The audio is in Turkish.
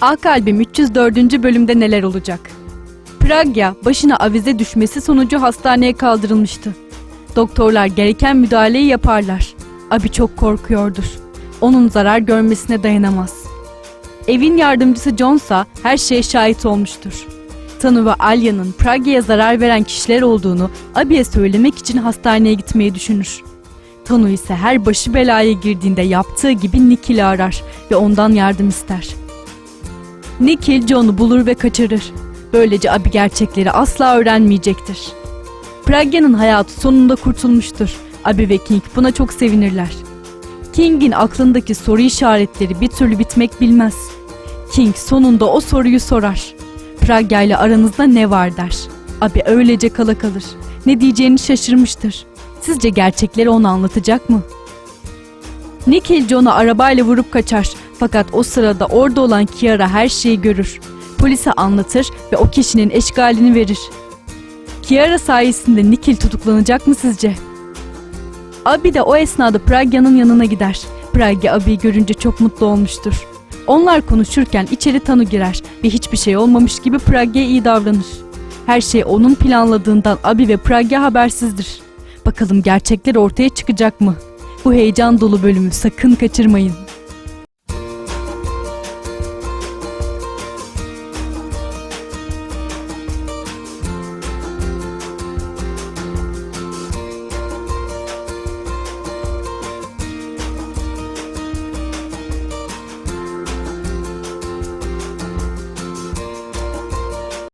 A Kalbim 304. bölümde neler olacak? Pragya başına avize düşmesi sonucu hastaneye kaldırılmıştı. Doktorlar gereken müdahaleyi yaparlar. Abi çok korkuyordur. Onun zarar görmesine dayanamaz. Evin yardımcısı Johnsa her şeye şahit olmuştur. Tanu ve Alya'nın Pragya'ya zarar veren kişiler olduğunu Abi'ye söylemek için hastaneye gitmeyi düşünür. Tanu ise her başı belaya girdiğinde yaptığı gibi Nikhil'i arar ve ondan yardım ister. Nikhil John'u bulur ve kaçırır. Böylece Abi gerçekleri asla öğrenmeyecektir. Pragya'nın hayatı sonunda kurtulmuştur. Abi ve King buna çok sevinirler. King'in aklındaki soru işaretleri bir türlü bitmek bilmez. King sonunda o soruyu sorar. Pragya ile aranızda ne var der. Abi öylece kala kalır. Ne diyeceğini şaşırmıştır. Sizce gerçekleri ona anlatacak mı? Nikhil John'u arabayla vurup kaçar. Fakat o sırada orada olan Kiara her şeyi görür. Polise anlatır ve o kişinin eşgalini verir. Kiara sayesinde Nikhil tutuklanacak mı sizce? Abi de o esnada Pragya'nın yanına gider. Pragya Abi'yi görünce çok mutlu olmuştur. Onlar konuşurken içeri Tanu girer ve hiçbir şey olmamış gibi Pragya'ya iyi davranır. Her şey onun planladığından Abi ve Pragya habersizdir. Bakalım gerçekler ortaya çıkacak mı? Bu heyecan dolu bölümü sakın kaçırmayın.